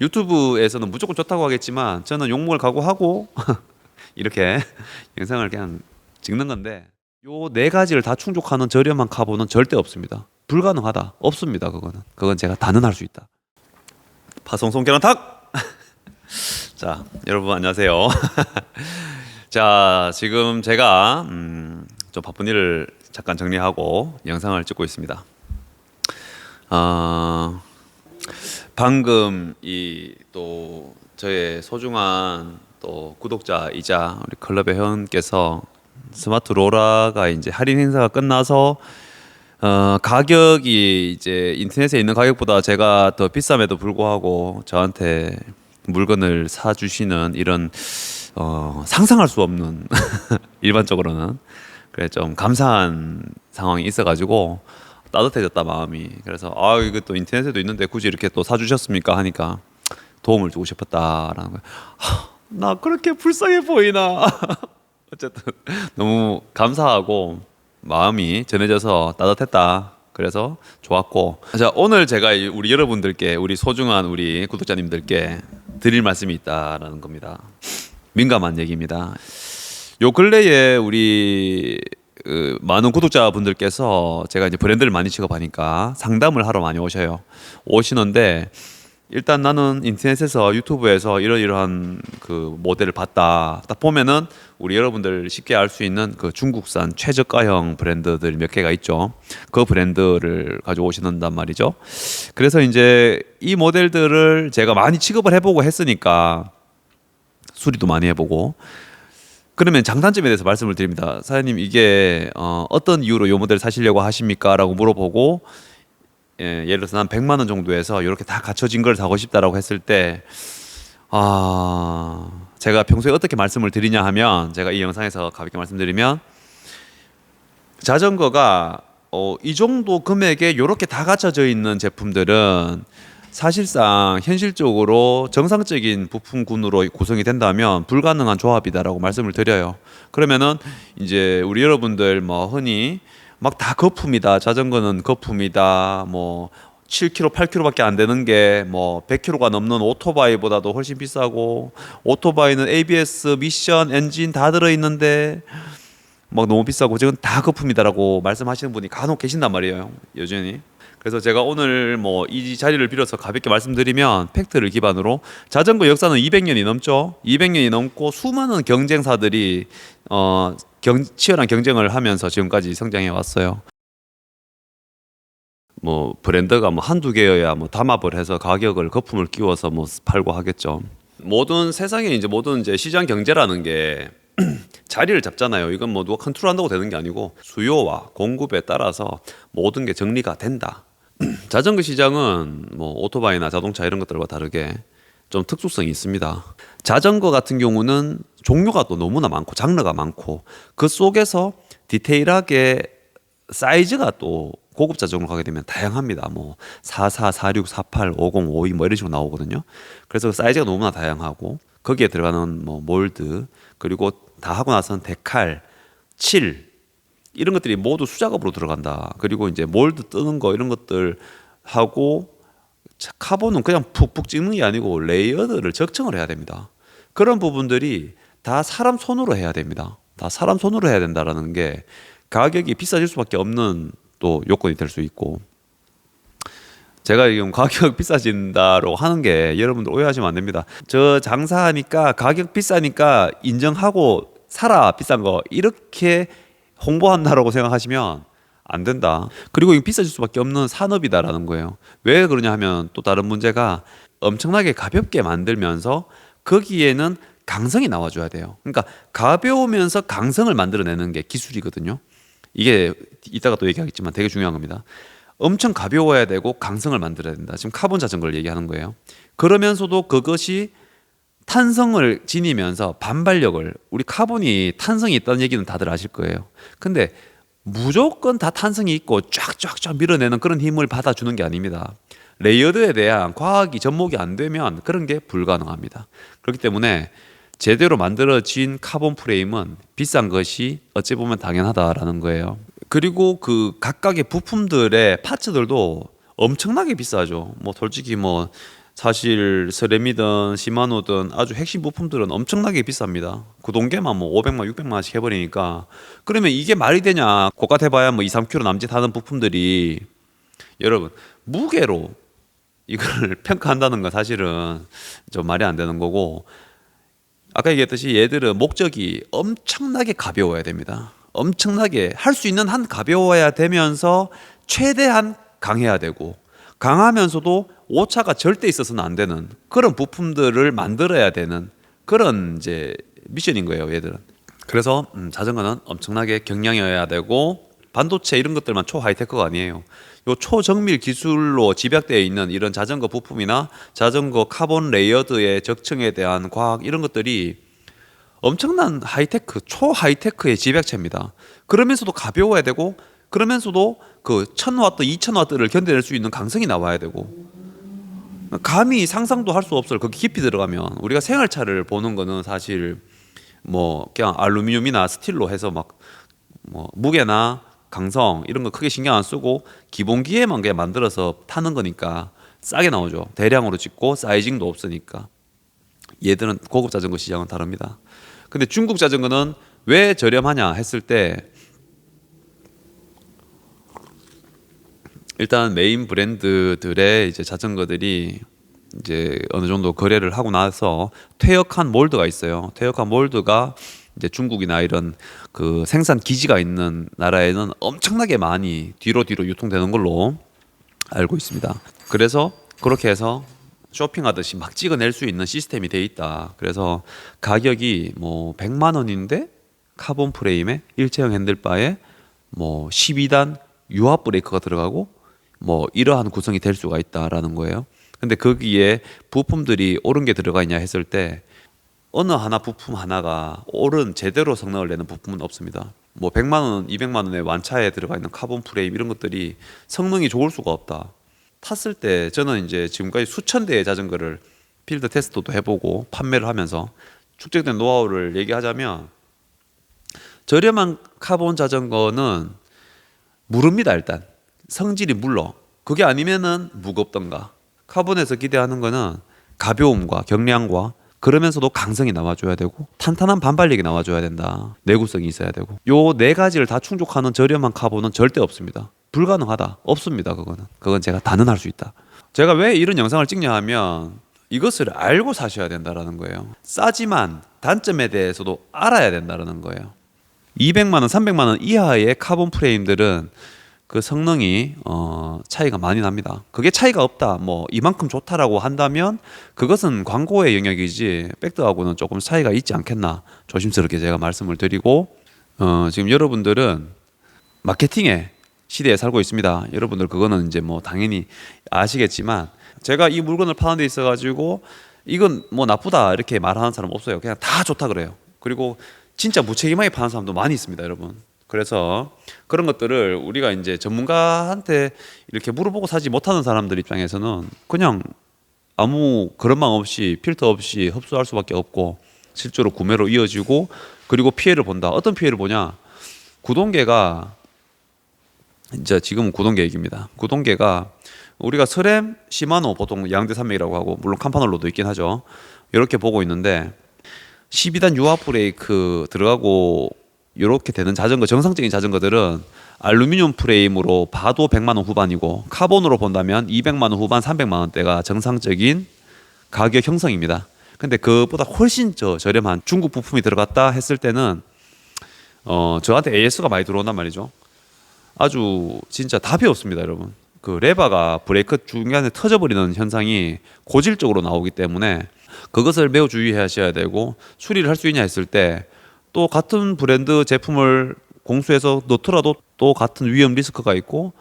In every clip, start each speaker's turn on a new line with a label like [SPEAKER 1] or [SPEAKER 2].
[SPEAKER 1] 유튜브에서는 무조건 좋다고 하겠지만 저는 욕먹을 각오하고 이렇게 영상을 그냥 찍는 건데 요 네 가지를 다 충족하는 저렴한 카본은 절대 없습니다. 불가능하다. 없습니다. 그거는. 그건 제가 단언할 수 있다. 파송송 계란 탁. 자, 여러분 안녕하세요. 자, 지금 제가 음, 좀 바쁜 일을 잠깐 정리하고 영상을 찍고 있습니다. 어, 방금 이 또 저의 소중한 또 구독자이자 우리 클럽의 회원께서 스마트 로라가 이제 할인 행사가 끝나서 어, 가격이 이제 인터넷에 있는 가격보다 제가 더 비쌈에도 불구하고 저한테 물건을 사 주시는 이런 어, 상상할 수 없는 일반적으로는 그래 좀 감사한 상황이 있어가지고 따뜻해졌다 마음이 그래서 아 이거 또 인터넷에도 있는데 굳이 이렇게 또 사주셨습니까 하니까 도움을 주고 싶었다라는 거야. 하, 나 그렇게 불쌍해 보이나? 어쨌든 너무 감사하고 마음이 전해져서 따뜻했다. 그래서 좋았고 자 오늘 제가 이- 우리 여러분들께 우리 소중한 우리 구독자님들께 드릴 말씀이 있다라는 겁니다. 민감한 얘기입니다. 요 근래에 우리 그 많은 구독자분들께서 제가 이제 브랜드를 많이 취급하니까 상담을 하러 많이 오셔요. 오시는데 일단 나는 인터넷에서 유튜브에서 이러이러한 그 모델을 봤다. 딱 보면은 우리 여러분들 쉽게 알 수 있는 그 중국산 최저가형 브랜드들 몇 개가 있죠. 그 브랜드를 가지고 오시는단 말이죠. 그래서 이제 이 모델들을 제가 많이 취급을 해보고 했으니까 수리도 많이 해보고 그러면 장단점에 대해서 말씀을 드립니다. 사장님 이게 어, 어떤 이유로 이 모델 사시려고 하십니까?라고 물어보고 예, 예를 들어서 난 100만 원 정도에서 이렇게 다 갖춰진 걸 사고 싶다라고 했을 때 아, 제가 평소에 어떻게 말씀을 드리냐 하면 제가 이 영상에서 가볍게 말씀드리면 자전거가 어, 이 정도 금액에 이렇게 다 갖춰져 있는 제품들은 사실상 현실적으로 정상적인 부품군으로 구성이 된다면 불가능한 조합이다라고 말씀을 드려요. 그러면은 이제 우리 여러분들 뭐 흔히 막 다 거품이다. 자전거는 거품이다. 뭐 7kg, 8kg밖에 안 되는 게 뭐 100kg가 넘는 오토바이보다도 훨씬 비싸고 오토바이는 ABS, 미션, 엔진 다 들어 있는데 막 너무 비싸고 지금 다 거품이다라고 말씀하시는 분이 간혹 계신단 말이에요. 여전히. 그래서 제가 오늘 뭐 이 자리를 빌어서 가볍게 말씀드리면 팩트를 기반으로 자전거 역사는 200년이 넘죠. 200년이 넘고 수많은 경쟁사들이 어 경, 치열한 경쟁을 하면서 지금까지 성장해 왔어요. 뭐 브랜드가 뭐 한두 개여야 뭐 담합을 해서 가격을 거품을 끼워서 뭐 팔고 하겠죠. 모든 세상에 이제 모든 이제 시장 경제라는 게 자리를 잡잖아요. 이건 뭐 누가 컨트롤한다고 되는 게 아니고 수요와 공급에 따라서 모든 게 정리가 된다. 자전거 시장은 뭐 오토바이나 자동차 이런 것들과 다르게 좀 특수성이 있습니다. 자전거 같은 경우는 종류가 또 너무나 많고 장르가 많고 그 속에서 디테일하게 사이즈가 또 고급 자전거로 가게 되면 다양합니다. 뭐 44, 46, 48, 50, 52 뭐 이런 식으로 나오거든요. 그래서 사이즈가 너무나 다양하고 거기에 들어가는 뭐 몰드 그리고 다 하고 나서는 데칼, 칠 이런 것들이 모두 수작업으로 들어간다. 그리고 이제 몰드 뜨는 거 이런 것들 하고 자, 카본은 그냥 푹푹 찍는 게 아니고 레이어드를 적청을 해야 됩니다. 그런 부분들이 다 사람 손으로 해야 됩니다. 다 사람 손으로 해야 된다라는 게 가격이 비싸질 수밖에 없는 또 요건이 될 수 있고 제가 지금 가격 비싸진다로 하는 게 여러분들 오해하시면 안 됩니다. 저 장사하니까 가격 비싸니까 인정하고 살아 비싼 거 이렇게 홍보한다라고 생각하시면 안 된다. 그리고 이거 비싸질 수밖에 없는 산업이다라는 거예요. 왜 그러냐 하면 또 다른 문제가 엄청나게 가볍게 만들면서 거기에는 강성이 나와줘야 돼요. 그러니까 가벼우면서 강성을 만들어내는 게 기술이거든요. 이게 이따가 또 얘기하겠지만 되게 중요한 겁니다. 엄청 가벼워야 되고 강성을 만들어야 된다. 지금 카본 자전거를 얘기하는 거예요. 그러면서도 그것이 탄성을 지니면서 반발력을 우리 카본이 탄성이 있다는 얘기는 다들 아실 거예요. 근데 무조건 다 탄성이 있고 쫙쫙쫙 밀어내는 그런 힘을 받아주는 게 아닙니다. 레이어드에 대한 과학이 접목이 안 되면 그런 게 불가능합니다. 그렇기 때문에 제대로 만들어진 카본 프레임은 비싼 것이 어찌 보면 당연하다라는 거예요. 그리고 그 각각의 부품들의 파츠들도 엄청나게 비싸죠. 뭐 솔직히 뭐 사실 스레미든 시마노든 아주 핵심 부품들은 엄청나게 비쌉니다. 구동계만 뭐 500만 600만 원씩 해버리니까 그러면 이게 말이 되냐? 고가 해봐야 뭐 2, 3kg 남짓 하는 부품들이 여러분 무게로 이걸 평가한다는 건 사실은 좀 말이 안 되는 거고 아까 얘기했듯이 얘들은 목적이 엄청나게 가벼워야 됩니다. 엄청나게 할 수 있는 한 가벼워야 되면서 최대한 강해야 되고 강하면서도 오차가 절대 있어서는 안 되는 그런 부품들을 만들어야 되는 그런 이제 미션인 거예요, 얘들은. 그래서 음, 자전거는 엄청나게 경량이어야 되고 반도체 이런 것들만 초 하이테크가 아니에요. 요 초정밀 기술로 집약되어 있는 이런 자전거 부품이나 자전거 카본 레이어드의 적층에 대한 과학 이런 것들이 엄청난 하이테크, 초 하이테크의 집약체입니다. 그러면서도 가벼워야 되고 그러면서도 그 1000와트, 2000와트를 견뎌낼 수 있는 강성이 나와야 되고 감히 상상도 할 수 없어요. 거기 깊이 들어가면 우리가 생활차를 보는 거는 사실 뭐 그냥 알루미늄이나 스틸로 해서 막 뭐 무게나 강성 이런 거 크게 신경 안 쓰고 기본기에만 그냥 만들어서 타는 거니까 싸게 나오죠. 대량으로 짓고 사이징도 없으니까 얘들은 고급 자전거 시장은 다릅니다. 근데 중국 자전거는 왜 저렴하냐 했을 때 일단 메인 브랜드들의 이제 자전거들이 이제 어느 정도 거래를 하고 나서 퇴역한 몰드가 있어요. 퇴역한 몰드가 이제 중국이나 이런 그 생산 기지가 있는 나라에는 엄청나게 많이 뒤로 뒤로 유통되는 걸로 알고 있습니다. 그래서 그렇게 해서 쇼핑하듯이 막 찍어낼 수 있는 시스템이 돼 있다. 그래서 가격이 뭐 100만 원인데 카본 프레임에 일체형 핸들바에 뭐 12단 유압 브레이크가 들어가고 뭐 이러한 구성이 될 수가 있다라는 거예요. 근데 거기에 부품들이 옳은 게 들어가 있냐 했을 때 어느 하나 부품 하나가 옳은 제대로 성능을 내는 부품은 없습니다. 뭐 100만 원, 200만 원의 완차에 들어가 있는 카본 프레임 이런 것들이 성능이 좋을 수가 없다. 탔을 때 저는 이제 지금까지 수천 대의 자전거를 필드 테스트도 해보고 판매를 하면서 축적된 노하우를 얘기하자면 저렴한 카본 자전거는 무릅니다 일단 성질이 물러. 그게 아니면은 무겁던가. 카본에서 기대하는 거는 가벼움과 경량과 그러면서도 강성이 나와줘야 되고 탄탄한 반발력이 나와줘야 된다. 내구성이 있어야 되고. 요 네 가지를 다 충족하는 저렴한 카본은 절대 없습니다. 불가능하다. 없습니다 그거는. 그건 제가 단언할 수 있다. 제가 왜 이런 영상을 찍냐 하면 이것을 알고 사셔야 된다라는 거예요. 싸지만 단점에 대해서도 알아야 된다라는 거예요. 200만 원, 300만 원 이하의 카본 프레임들은 그 성능이 어 차이가 많이 납니다. 그게 차이가 없다. 뭐 이만큼 좋다라고 한다면 그것은 광고의 영역이지 백드하고는 조금 차이가 있지 않겠나 조심스럽게 제가 말씀을 드리고 어 지금 여러분들은 마케팅의 시대에 살고 있습니다. 여러분들 그거는 이제 뭐 당연히 아시겠지만 제가 이 물건을 파는 데 있어 가지고 이건 뭐 나쁘다 이렇게 말하는 사람 없어요. 그냥 다 좋다 그래요. 그리고 진짜 무책임하게 파는 사람도 많이 있습니다, 여러분. 그래서 그런 것들을 우리가 이제 전문가한테 이렇게 물어보고 사지 못하는 사람들 입장에서는 그냥 아무 그런 마음 없이 필터 없이 흡수할 수밖에 없고 실제로 구매로 이어지고 그리고 피해를 본다. 어떤 피해를 보냐? 구동계가 이제 지금은 구동계 얘기입니다. 구동계가 우리가 서렘, 시마노 보통 양대 산맥이라고 하고 물론 캄파놀로도 있긴 하죠. 이렇게 보고 있는데 12단 유압 브레이크 들어가고 이렇게 되는 자전거 정상적인 자전거들은 알루미늄 프레임으로 봐도 100만 원 후반이고 카본으로 본다면 200만 원 후반, 300만 원대가 정상적인 가격 형성입니다. 근데 그보다 훨씬 저 저렴한 중국 부품이 들어갔다 했을 때는 어 저한테 AS가 많이 들어온단 말이죠. 아주 진짜 답이 없습니다, 여러분. 그 레바가 브레이크 중간에 터져버리는 현상이 고질적으로 나오기 때문에 그것을 매우 주의하셔야 되고 수리를 할 수 있냐 했을 때 또 같은 브랜드 제품을 공수해서 넣더라도 또 같은 위험 리스크가 있고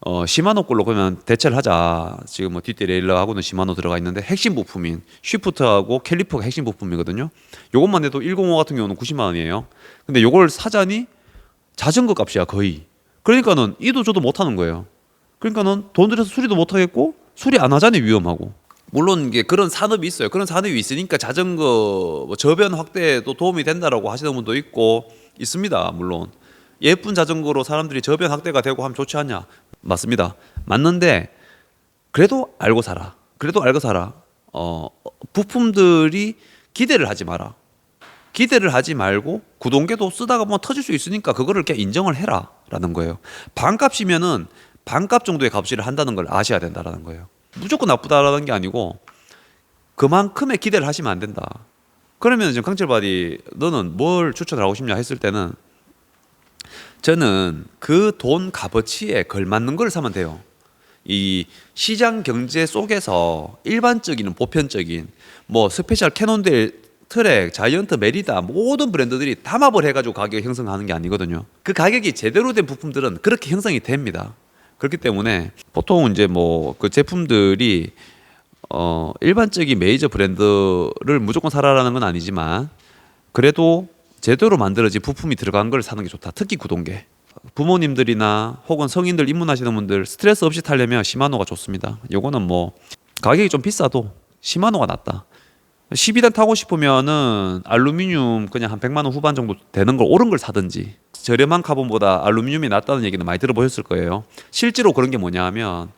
[SPEAKER 1] 어 시마노 걸로 그러면 대체를 하자. 지금 뭐 뒷대 레일러하고는 시마노 들어가 있는데 핵심 부품인 쉬프트하고 캘리퍼가 핵심 부품이거든요. 요것만 해도 105 같은 경우는 90만 원이에요. 근데 요걸 사자니 자전거 값이야 거의. 그러니까는 이도 저도 못 하는 거예요. 그러니까는 돈 들여서 수리도 못 하겠고 수리 안 하자니 위험하고. 물론 이게 그런 산업이 있어요. 그런 산업이 있으니까 자전거 뭐 저변 확대에도 도움이 된다라고 하시는 분도 있고 있습니다. 물론 예쁜 자전거로 사람들이 저변 확대가 되고 하면 좋지 않냐? 맞습니다. 맞는데 그래도 알고 살아. 그래도 알고 살아. 어, 부품들이 기대를 하지 마라. 기대를 하지 말고 구동계도 쓰다가 뭐 터질 수 있으니까 그거를 그냥 인정을 해라라는 거예요. 반값이면은 반값 정도의 값을 한다는 걸 아셔야 된다라는 거예요. 무조건 나쁘다라는 게 아니고 그만큼의 기대를 하시면 안 된다. 그러면 지금 강철바디 너는 뭘 추천을 하고 싶냐 했을 때는 저는 그 돈 값어치에 걸맞는 걸 사면 돼요. 이 시장 경제 속에서 일반적인 보편적인 뭐 스페셜 캐논델 트랙, 자이언트, 메리다 모든 브랜드들이 담합을 해가지고 가격 형성하는 게 아니거든요. 그 가격이 제대로 된 부품들은 그렇게 형성이 됩니다. 그렇기 때문에 보통 이제 뭐 그 제품들이 어 일반적인 메이저 브랜드를 무조건 사라라는 건 아니지만 그래도 제대로 만들어진 부품이 들어간 걸 사는 게 좋다. 특히 구동계. 부모님들이나 혹은 성인들 입문하시는 분들 스트레스 없이 타려면 시마노가 좋습니다. 요거는 뭐 가격이 좀 비싸도 시마노가 낫다. 12단 타고 싶으면은 알루미늄 그냥 한 100만 원 후반 정도 되는 걸 옳은 걸 사든지 저렴한 카본보다 알루미늄이 낫다는 얘기는 많이 들어보셨을 거예요. 실제로 그런 게 뭐냐 하면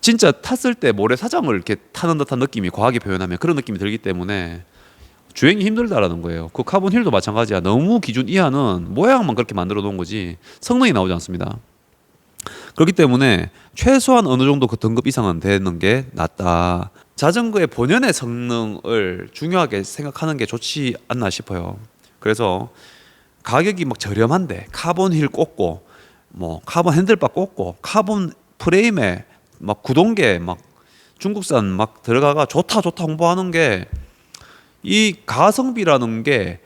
[SPEAKER 1] 진짜 탔을 때 모래사장을 이렇게 타는 듯한 느낌이 과하게 표현하면 그런 느낌이 들기 때문에 주행이 힘들다라는 거예요. 그 카본 힐도 마찬가지야. 너무 기준 이하는 모양만 그렇게 만들어 놓은 거지 성능이 나오지 않습니다. 그렇기 때문에 최소한 어느 정도 그 등급 이상은 되는 게 낫다. 자전거의 본연의 성능을 중요하게 생각하는 게 좋지 않나 싶어요. 그래서 가격이 막 저렴한데 카본 힐 꽂고 뭐 카본 핸들바 꽂고 카본 프레임에 막 구동계 막 중국산 막 들어가가 좋다 좋다 홍보하는 게 이 가성비라는 게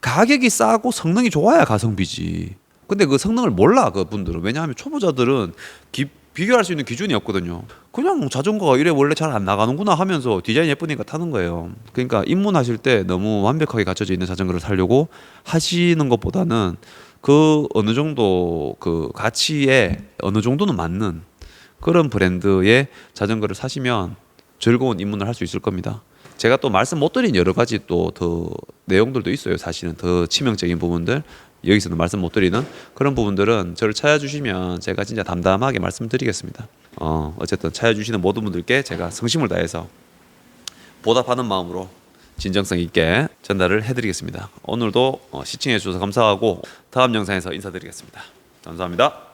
[SPEAKER 1] 가격이 싸고 성능이 좋아야 가성비지. 근데 그 성능을 몰라 그 분들은 왜냐하면 초보자들은 기- 비교할 수 있는 기준이 없거든요. 그냥 자전거가 이래 원래 잘 안 나가는구나 하면서 디자인 예쁘니까 타는 거예요. 그러니까 입문하실 때 너무 완벽하게 갖춰져 있는 자전거를 타려고 하시는 것보다는 그 어느 정도 그 가치에 어느 정도는 맞는 그런 브랜드의 자전거를 사시면 즐거운 입문을 할 수 있을 겁니다. 제가 또 말씀 못 드린 여러 가지 또 더 내용들도 있어요. 사실은 더 치명적인 부분들 여기서는 말씀 못 드리는 그런 부분들은 저를 찾아주시면 제가 진짜 담담하게 말씀드리겠습니다. 어 어쨌든 찾아주시는 모든 분들께 제가 성심을 다해서 보답하는 마음으로 진정성 있게 전달을 해드리겠습니다. 오늘도 어, 시청해 주셔서 감사하고 다음 영상에서 인사드리겠습니다. 감사합니다.